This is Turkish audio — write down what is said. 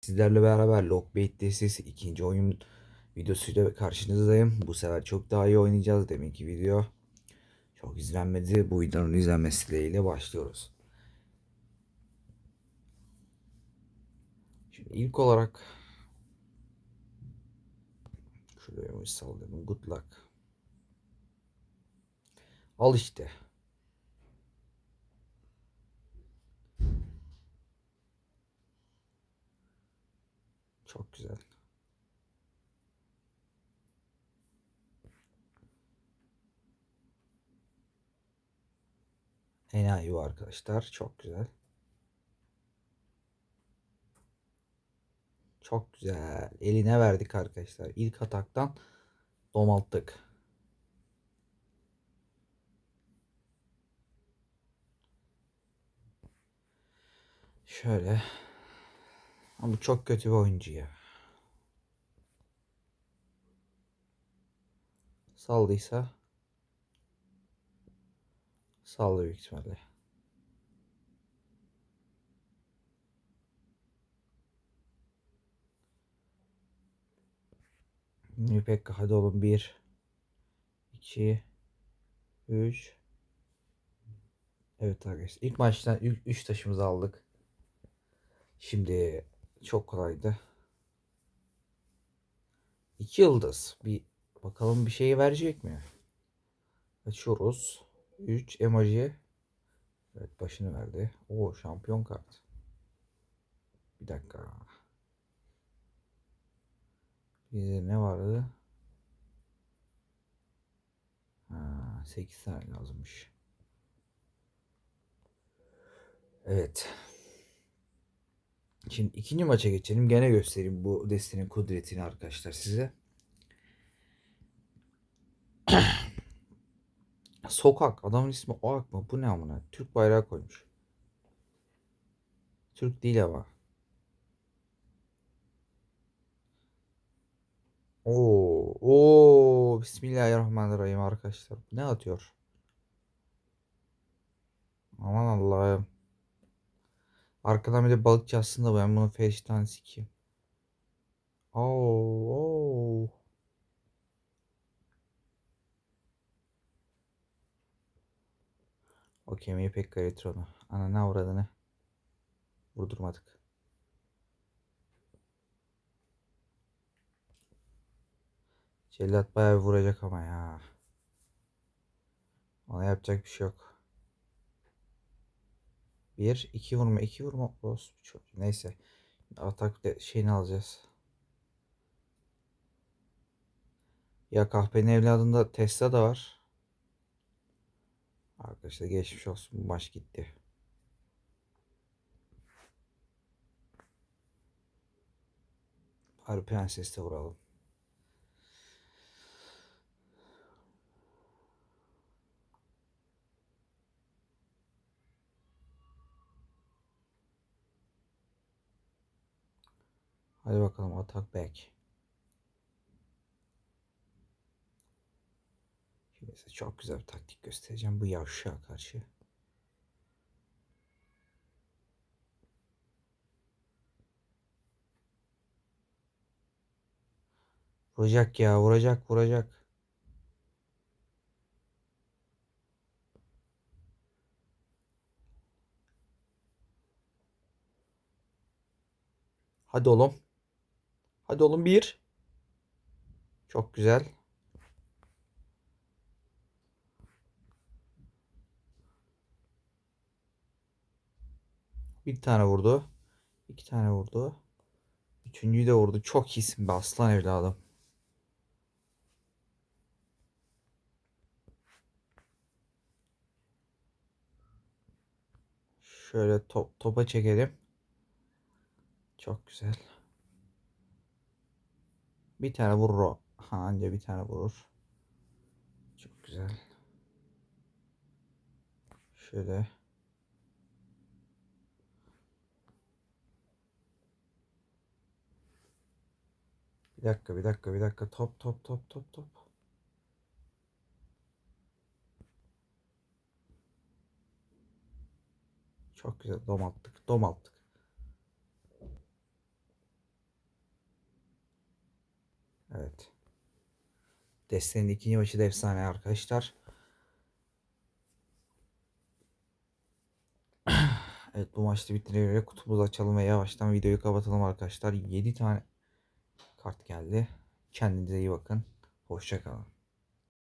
Sizlerle beraber Lockbait destesi ikinci oyun videosuyla karşınızdayım. Bu sefer çok daha iyi oynayacağız. Deminki video çok izlenmedi. Bu videonun izlenmesi dileğiyle başlıyoruz. Şimdi ilk olarak şuraya sallayalım. Good luck. Al işte. Çok güzel. Enayi bu arkadaşlar. Çok güzel. Çok güzel. Eline verdik arkadaşlar. İlk ataktan domalttık. Şöyle. Ama bu çok kötü bir oyuncu ya. Saldıysa saldı büyük ihtimalle. İpek hadi oğlum 1 2 3 Evet arkadaşlar ilk maçtan 3 taşımızı aldık. Şimdi çok kolaydı. 2 yıldız. Bir bakalım bir şey verecek mi? Açıyoruz. 3 emoji. Evet başını verdi. O şampiyon kart. Bir dakika. Bizde ne vardı? Ha, 8 tane lazımmış. Evet. Şimdi ikinci maça geçelim. Gene göstereyim bu destenin kudretini arkadaşlar size. Sokak. Adamın ismi Oak mı? Bu ne amına? Türk bayrağı koymuş. Türk değil ama. Oo, oo, Bismillahirrahmanirrahim arkadaşlar. Ne atıyor? Aman Allah'ım. Arkadan bir de balıkçı aslında ben bunu ferişten sikeyim. Oo, oo. O kemiği pek gayretronu. Ana ne uğradığını vurdurmadık. Cellat bayağı vuracak ama ya. Ona yapacak bir şey yok. Bir, iki vurma, iki vurma. Olsun, çok. Neyse. Atak de şeyini alacağız. Ya kahpenin evladında Tesla da var. Arkadaşlar geçmiş olsun. Bu maç gitti. Bari prensesle vuralım. Hadi bakalım atak back. Şimdi size çok güzel bir taktik göstereceğim bu yavşağa karşı. Vuracak ya vuracak vuracak. Hadi oğlum. Hadi oğlum bir. Çok güzel. Bir tane vurdu. İki tane vurdu. Üçüncüyü de vurdu. Çok iyisin be aslan evladım. Şöyle top, topa çekelim. Çok güzel. Bir tane vurur o. Ha, anca bir tane vurur. Çok güzel. Şöyle. Bir dakika, bir dakika, bir dakika. Top, top, top, top, top. Çok güzel. Dom attık, Desteğin ikinci maçı da efsane arkadaşlar. Evet bu maçta göre kutumuzu açalım ve yavaştan videoyu kapatalım arkadaşlar. 7 tane kart geldi. Kendinize iyi bakın. Hoşçakalın.